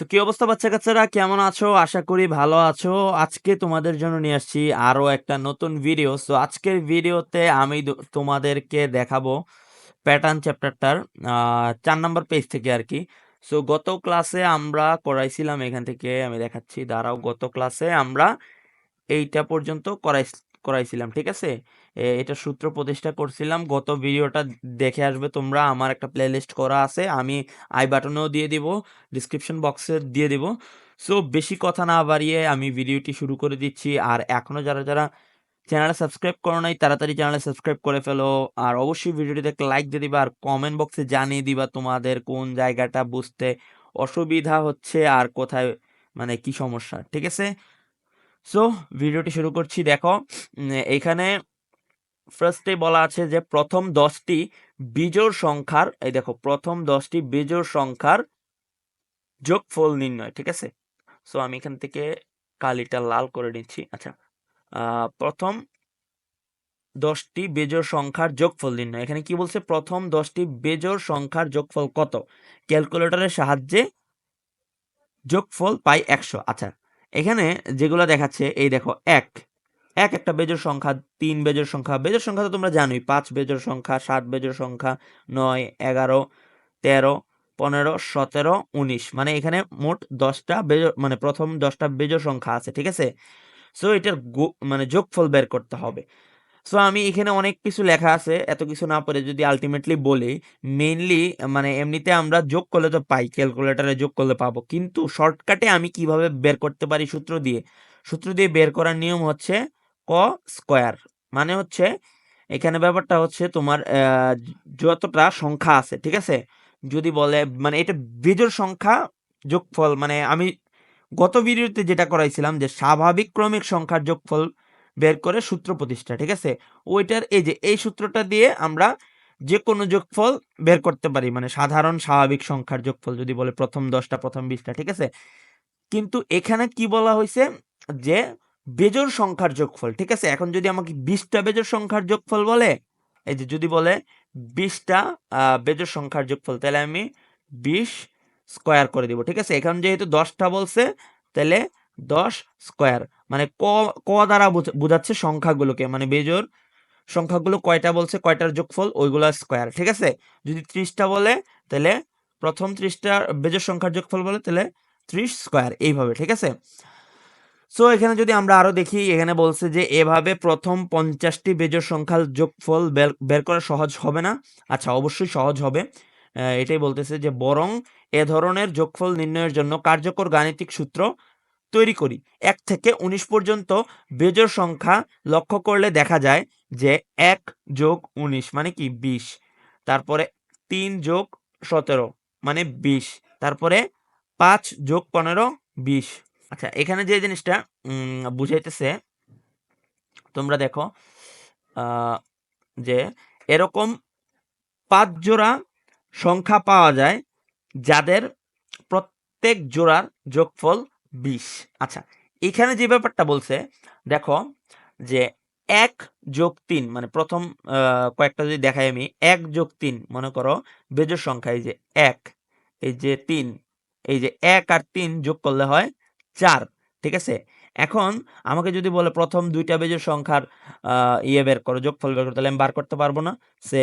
So কি অবস্থা বাচ্চা কাচ্চারা কেমন আছো? আশা করি ভালো আছো। আজকে তোমাদের জন্য নিয়ে আসছি আরও একটা নতুন ভিডিও সো আজকের ভিডিওতে আমি তোমাদেরকে দেখাবো প্যাটার্ন চ্যাপ্টারটার চার নম্বর পেজ থেকে আর কি সো গত ক্লাসে আমরা করাইছিলাম এখান থেকে, আমি দেখাচ্ছি, দাঁড়াও, গত ক্লাসে আমরা এইটা পর্যন্ত করাই করাইছিলাম, ঠিক আছে? এটা সূত্র প্রতিষ্ঠা করছিলাম। গত ভিডিওটা দেখে আসবে তোমরা। আমার একটা প্লেলিস্ট করা আছে। আমি আই বাটনেও দিয়ে দিব ডিসক্রিপশন বক্সে দিয়ে দিব। সো বেশি কথা না বাড়িয়ে আমি ভিডিওটি শুরু করে দিচ্ছি। আর এখনও যারা যারা চ্যানেলে সাবস্ক্রাইব করো নাই, তাড়াতাড়ি চ্যানেলে সাবস্ক্রাইব করে ফেলো। আর অবশ্যই ভিডিওটি ভিডিওটিতে লাইক দিয়ে দিবা। আর কমেন্ট বক্সে জানিয়ে দিবা তোমাদের কোন জায়গাটা বুঝতে অসুবিধা হচ্ছে আর কোথায় মানে কি সমস্যা, ঠিক আছে? সো ভিডিওটি শুরু করছি। দেখো এখানে ফার্স্টে বলা আছে যে প্রথম দশটি বিজোড় সংখ্যার, এই দেখো, প্রথম দশটি বিজোড় সংখ্যার যোগফল নির্ণয়, ঠিক আছে? সো আমি এখান থেকে কালিটা লাল করে নিচ্ছি। আচ্ছা প্রথম দশটি বেজোর সংখ্যার যোগফল নির্ণয়। এখানে কি বলছে? প্রথম দশটি বেজোর সংখ্যার যোগফল কত? ক্যালকুলেটরের সাহায্যে যোগফল পাই একশো। আচ্ছা এখানে যেগুলো দেখাচ্ছে, এই দেখো, এক এক একটা বেজোড় সংখ্যা, তিন বেজোড় সংখ্যা বেজোড় সংখ্যা তো তোমরা জানোই, পাঁচ বেজোড় সংখ্যা, সাত বেজোড় সংখ্যা, নয়, এগারো, তেরো, পনেরো, সতেরো, উনিশ। মানে এখানে মোট দশটা বেজোড় মানে প্রথম দশটা বেজোড় সংখ্যা আছে, ঠিক আছে? সো এটার মানে যোগফল বের করতে হবে। সো আমি এখানে অনেক কিছু লেখা আছে, এত কিছু না পড়ে যদি আলটিমেটলি বলি মেইনলি মানে এমনিতে আমরা যোগ করলে তো পাই ক্যালকুলেটরে যোগ করলে পাবো। কিন্তু শর্টকাটে আমি কীভাবে বের করতে পারি সূত্র দিয়ে? সূত্র দিয়ে বের করার নিয়ম হচ্ছে স্কোয়ার। মানে হচ্ছে এখানে ব্যাপারটা হচ্ছে তোমার যতটা সংখ্যা আছে, ঠিক আছে? যদি বলে মানে এটা বিজোড় সংখ্যা যোগফল মানে আমি গত ভিডিওতে যেটা করাইছিলাম যে স্বাভাবিক ক্রমিক সংখ্যার যোগফল বের করে সূত্র প্রতিষ্ঠা, ঠিক আছে? ওইটার এই যে, এই সূত্রটা দিয়ে আমরা যে কোনো যোগফল বের করতে পারি মানে সাধারণ স্বাভাবিক সংখ্যার যোগফল যদি বলে প্রথম দশটা, প্রথম বিশটা, ঠিক আছে? কিন্তু এখানে কি বলা হয়েছে যে বেজোড় সংখ্যার যোগফল, ঠিক আছে? এখন যদি আমাকে বিশটা বেজোড় সংখ্যার যোগফল বলে, এই যে যদি বলে বিশটা বেজোড় সংখ্যার যোগফল, তাহলে আমি বিশ স্কোয়ার করে দিব, ঠিক আছে? এখন যেহেতু দশটা বলছে, তাহলে দশ স্কোয়ার মানে ক ক দ্বারা বোঝাচ্ছে সংখ্যাগুলোকে মানে বেজোর সংখ্যাগুলো কয়টা বলছে, কয়টার যোগফল, ওইগুলো স্কোয়ার, ঠিক আছে? যদি ত্রিশটা বলে, তাহলে প্রথম ত্রিশটা বেজোড় সংখ্যার যোগফল বলে, তাহলে ত্রিশ স্কোয়ার, এইভাবে, ঠিক আছে? সো এখানে যদি আমরা আরও দেখি, এখানে বলছে যে, এভাবে প্রথম পঞ্চাশটি বেজোড় সংখ্যার যোগফল বের করা সহজ হবে না। আচ্ছা অবশ্যই সহজ হবে। এটাই বলতেছে যে, বরং এ ধরনের যোগফল নির্ণয়ের জন্য কার্যকর গাণিতিক সূত্র তৈরি করি। এক থেকে উনিশ পর্যন্ত বেজোড় সংখ্যা লক্ষ্য করলে দেখা যায় যে, এক যোগ উনিশ মানে কি, বিশ। তারপরে তিন যোগ সতেরো মানে বিশ। তারপরে পাঁচ যোগ পনেরো, বিশ। আচ্ছা এখানে যে জিনিসটা বুঝাইতেছে, তোমরা দেখো যে এরকম পাঁচ জোড়া সংখ্যা পাওয়া যায়, যাদের প্রত্যেক জোড়ার যোগফল বিশ। আচ্ছা এখানে যে ব্যাপারটা বলছে, দেখো, যে এক যোগ তিন মানে প্রথম কয়েকটা যদি দেখাই আমি, এক যোগ তিন, মনে করো, বেজোড় সংখ্যা, এই যে এক, এই যে তিন, এই যে এক আর তিন যোগ করলে হয় চার, ঠিক আছে? এখন আমাকে যদি বলে প্রথম দুইটা বেজের সংখ্যার ইয়ে বের করো, যোগফল বের করো, তাহলে আমি বার করতে পারব না। সে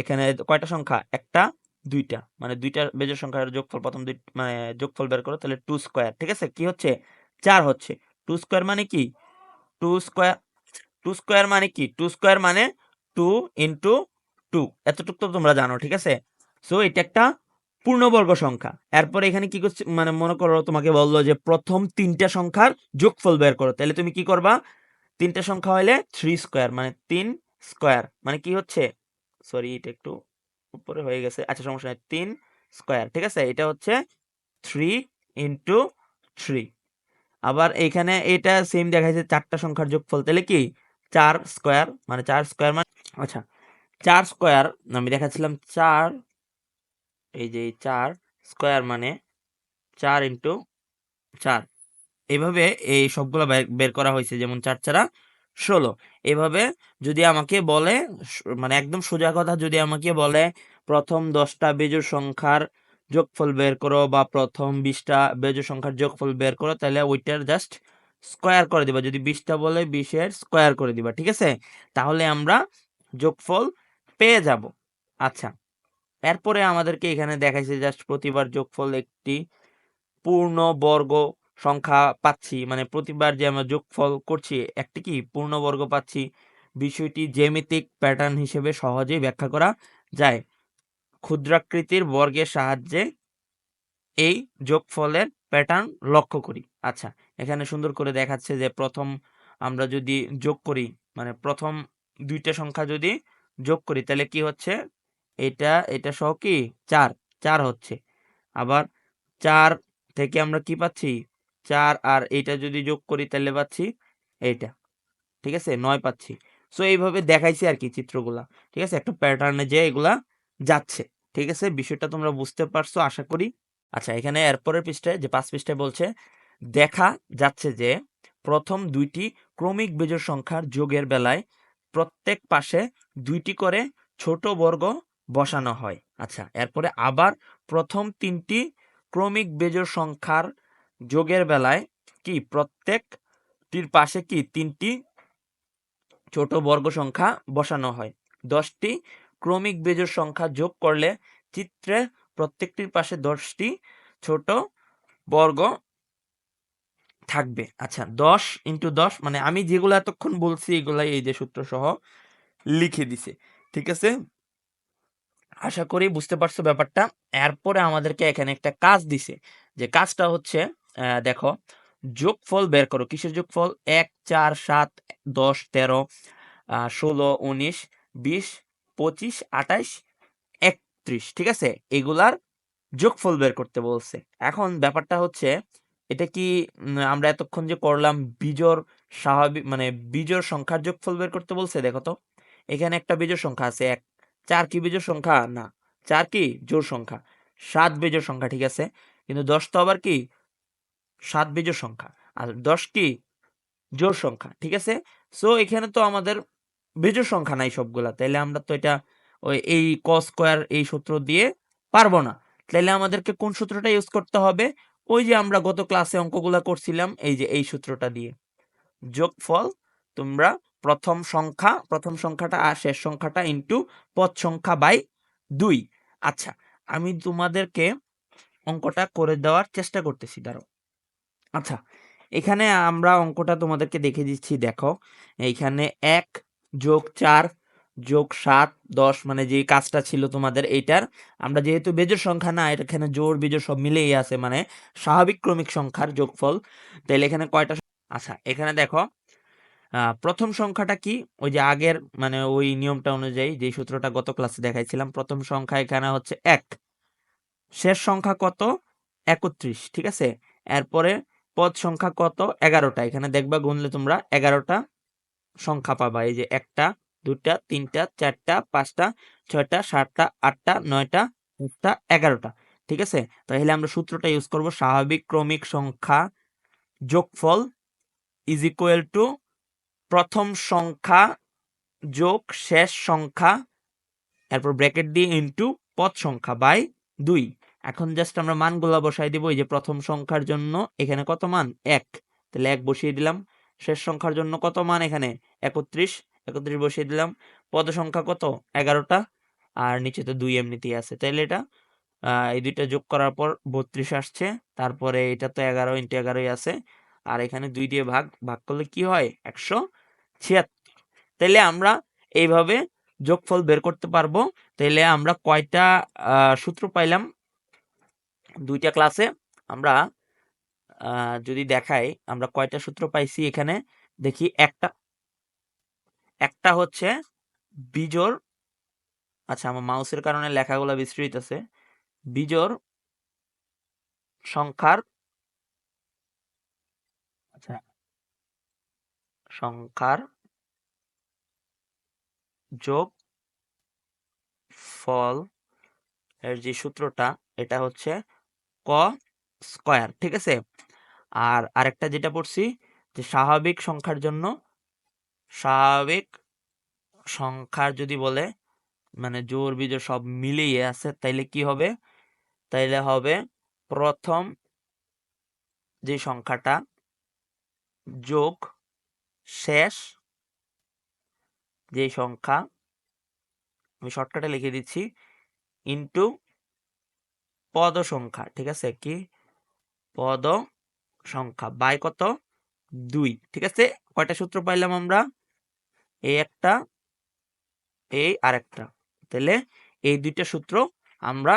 এখানে কয়টা সংখ্যা? একটা, দুইটা। মানে দুইটা বেজের সংখ্যার যোগফল, প্রথম দুই মানে যোগফল বের করো, তাহলে টু স্কোয়ার ঠিক আছে? কি হচ্ছে? চার হচ্ছে। টু স্কোয়ার মানে কি? টু স্কোয়ার টু স্কোয়ার মানে কি? টু স্কোয়ার মানে টু ইন্টু টু এতটুকু তো তোমরা জানো, ঠিক আছে? সো এটা একটা পূর্ণবর্গ সংখ্যা। এরপরে এখানে কি করছে মানে মনে করো তোমাকে বলল যে প্রথম তিনটা সংখ্যার যোগফল বের করো। তাহলে তুমি কি করবা? তিনটা সংখ্যা হলে থ্রি স্কোয়ার মানে তিন স্কোয়ার মানে কি হচ্ছে? সরি এটা একটু উপরে হয়ে গেছে। আচ্ছা সমস্যা নেই, তিন স্কোয়ার ঠিক আছে? এটা হচ্ছে থ্রি ইন্টু থ্রি আবার এখানে এটা সেম দেখা দেখাইছে চারটা সংখ্যার যোগফল। তাহলে কি? চার স্কোয়ার মানে চার স্কোয়ার মানে আচ্ছা চার স্কোয়ার আমি দেখাচ্ছিলাম চার এই যে চার স্কোয়ার মানে চার ইন্টু চার। এইভাবে এই সবগুলো বের করা হয়েছে, যেমন চার চারা ষোলো। এভাবে যদি আমাকে বলে মানে একদম সোজা কথা যদি আমাকে বলে, প্রথম দশটা বেজোড় সংখ্যার যোগফল বের করো বা প্রথম বিশটা বেজোড় সংখ্যার যোগফল বের করো, তাহলে ওইটার জাস্ট স্কোয়ার করে দিবা। যদি বিশটা বলে বিশের স্কোয়ার করে দিবা, ঠিক আছে? তাহলে আমরা যোগফল পেয়ে যাব। আচ্ছা এরপরে আমাদেরকে এখানে দেখাইছে জাস্ট প্রতিবার যোগফল একটি পূর্ণ বর্গ সংখ্যা পাচ্ছি। মানে প্রতিবার যে আমরা যোগফল করছি, একটি কি? পূর্ণবর্গ পাচ্ছি। বিষয়টি জ্যামিতিক প্যাটার্ন হিসেবে সহজেই ব্যাখ্যা করা যায়। ক্ষুদ্রাকৃতির বর্গের সাহায্যে এই যোগফলের প্যাটার্ন লক্ষ্য করি। আচ্ছা এখানে সুন্দর করে দেখাচ্ছে যে প্রথম আমরা যদি যোগ করি মানে প্রথম দুইটা সংখ্যা যদি যোগ করি, তাহলে কি হচ্ছে? এটা এটা সহ কি? চার চার হচ্ছে। আবার চার থেকে আমরা কি পাচ্ছি? চার আর এইটা যদি যোগ করি তাহলে পাচ্ছি এইটা। ঠিক আছে? নয় পাচ্ছি। সো এইভাবে দেখাইছি আর কি চিত্রগুলা। ঠিক আছে? একটা প্যাটার্নে যে এগুলা যাচ্ছে। ঠিক আছে? বিষয়টা তোমরা বুঝতে পারছ, আশা করি। আচ্ছা এখানে এরপরের পৃষ্ঠায়, যে পাঁচ পৃষ্ঠায় বলছে, দেখা যাচ্ছে যে প্রথম দুইটি ক্রমিক বেজোড় সংখ্যার যোগের বেলায় প্রত্যেক পাশে দুইটি করে ছোট বর্গ বসানো হয়। আচ্ছা এরপরে আবার প্রথম তিনটি ক্রমিক বেজোড় সংখ্যার যোগের বেলায় কি প্রত্যেকটির পাশে কি তিনটি ছোট বর্গ সংখ্যা বসানো হয়? দশটি ক্রমিক বেজোড় সংখ্যা যোগ করলে চিত্রে প্রত্যেকটির পাশে দশটি ছোট বর্গ থাকবে। আচ্ছা দশ ইন্টু দশ মানে আমি যেগুলো এতক্ষণ বলছি এগুলাই এই যে সূত্র সহ লিখে দিছে। ঠিক আছে? আশা করি বুঝতে পারছ ব্যাপারটা। এরপরে আমাদেরকে এখানে একটা কাজ দিছে। যে কাজটা হচ্ছে দেখো, যোগফল বের করো। কিসের যোগফল? এক, চার, সাত, দশ, তেরো ষোলো, উনিশ, বিশ, পঁচিশ, আঠাইশ, একত্রিশ, ঠিক আছে? এগুলার যোগফল বের করতে বলছে। এখন ব্যাপারটা হচ্ছে, এটা কি আমরা এতক্ষণ যে করলাম বিজোড় স্বাভাবিক মানে বিজোড় সংখ্যার যোগফল বের করতে বলছে, দেখো তো। এখানে একটা বিজোড় সংখ্যা আছে, এক চার কি বিজোড় সংখ্যা? না, চার কি জোর সংখ্যা? সাত বিজোড় সংখ্যা, ঠিক আছে? কিন্তু দশ তো আবার কি? সাত বিজোড় সংখ্যা। আর দশ কি? জোর সংখ্যা, ঠিক আছে? সো এখানে তো আমাদের বিজোড় সংখ্যা নাই সবগুলা। তাইলে আমরা তো এটা ওই এই ক স্কোয়ার এই সূত্র দিয়ে পারব না। তাইলে আমাদেরকে কোন সূত্রটা ইউজ করতে হবে? ওই যে আমরা গত ক্লাসে অঙ্কগুলা করছিলাম, এই যে এই সূত্রটা দিয়ে। যোগফল তোমরা প্রথম সংখ্যা, প্রথম সংখ্যাটা আর শেষ সংখ্যাটা ইন্টু পদ সংখ্যা বাই দুই। আচ্ছা আমি তোমাদেরকে অঙ্কটা করে দেওয়ার চেষ্টা করতেছি দাঁড়ো আচ্ছা এখানে আমরা অঙ্কটা তোমাদেরকে দেখে দিচ্ছি, দেখো। এইখানে এক যোগ চার যোগ সাত দশ মানে যে কাজটা ছিল তোমাদের এইটার, আমরা যেহেতু বেজোড় সংখ্যা না এটা এখানে জোড় বিজোড় সব মিলেই আছে মানে স্বাভাবিক ক্রমিক সংখ্যার যোগফল। তাহলে এখানে কয়টা আচ্ছা এখানে দেখো প্রথম সংখ্যাটা কি? ওই যে আগের মানে ওই নিয়মটা অনুযায়ী যে সূত্রটা গত ক্লাসে দেখাইছিলাম, প্রথম সংখ্যা এখানে হচ্ছে এক। শেষ সংখ্যা কত? একত্রিশ, ঠিক আছে? এরপরে পদ সংখ্যা কত? এগারোটা। এখানে দেখবা গুনলে তোমরা এগারোটা সংখ্যা পাবা। এই যে একটা দুটা তিনটা, চারটা, পাঁচটা, ছয়টা, সাতটা, আটটা, নয়টা, দশটা, এগারোটা। ঠিক আছে? তাহলে আমরা সূত্রটা ইউজ করব স্বাভাবিক ক্রমিক সংখ্যা যোগফল ইজ ইকুয়াল টু প্রথম সংখ্যা যোগ শেষ সংখ্যা এরপর ব্র্যাকেট দিয়ে ইনটু পদ সংখ্যা বাই দুই। এখন জাস্ট আমরা মানগুলা বসাই দিব, এই যে প্রথম সংখ্যার জন্য এখানে কত মান? এক। তাহলে এক বসিয়ে দিলাম। শেষ সংখ্যার জন্য কত মান এখানে? একত্রিশ। একত্রিশ বসিয়ে দিলাম। পদ সংখ্যা কত? এগারোটা। আর নিচে তো দুই এমনিতেই আছে। তাহলে এটা এই দুইটা যোগ করার পর বত্রিশ আসছে। তারপরে এটা তো এগারো ইন্টু এগারোই আছে। আর এখানে দুই দিয়ে ভাগ ভাগ করলে কি হয়? একশো। ছিয়াত্তর। তাহলে আমরা এইভাবে যোগফল বের করতে পারব। তাহলে আমরা কয়টা সূত্র পাইলাম? দুইটা ক্লাসে আমরা যদি দেখাই, আমরা কয়টা সূত্র পাইছি এখানে? দেখি একটা। একটা হচ্ছে বিজোড় আচ্ছা আমার মাউসের কারণে লেখাগুলো বিস্তৃত আছে। বিজোড় সংখ্যার আচ্ছা সংখ্যার যোগ ফল এর যে সূত্রটা, এটা হচ্ছে ক স্কয়ার, ঠিক আছে? আর আরেকটা যেটা পড়ছি, যে স্বাভাবিক সংখ্যার জন্য, স্বাভাবিক সংখ্যার যদি বলে মানে জোর বিজোড় সব মিলিয়ে আছে, তাইলে কি হবে? তাইলে হবে প্রথম যে সংখ্যাটা যোগ শেষ যে সংখ্যা আমি শর্টকাটে লিখে দিচ্ছি ইন্টু পদ সংখ্যা ঠিক আছে? কি? পদ সংখ্যা বাই কত? দুই, ঠিক আছে? কয়টা সূত্র পাইলাম আমরা? এই একটা এই আরেকটা তাহলে এই দুইটা সূত্র আমরা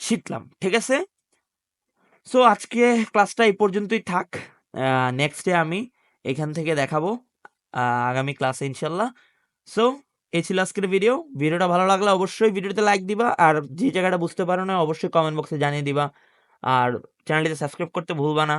শিখলাম, ঠিক আছে? সো আজকে ক্লাসটা এই পর্যন্তই থাক। নেক্সট ডে আমি এখান থেকে দেখাবো আগামী ক্লাসে ইনশাল্লাহ। সো এই ছিল আজকের ভিডিও ভিডিওটা ভালো লাগলে অবশ্যই ভিডিওতে লাইক দিবা, আর যে জায়গাটা বুঝতে পারো না, অবশ্যই কমেন্ট বক্সে জানিয়ে দিবা। আর চ্যানেলটিতে সাবস্ক্রাইব করতে ভুলবা না।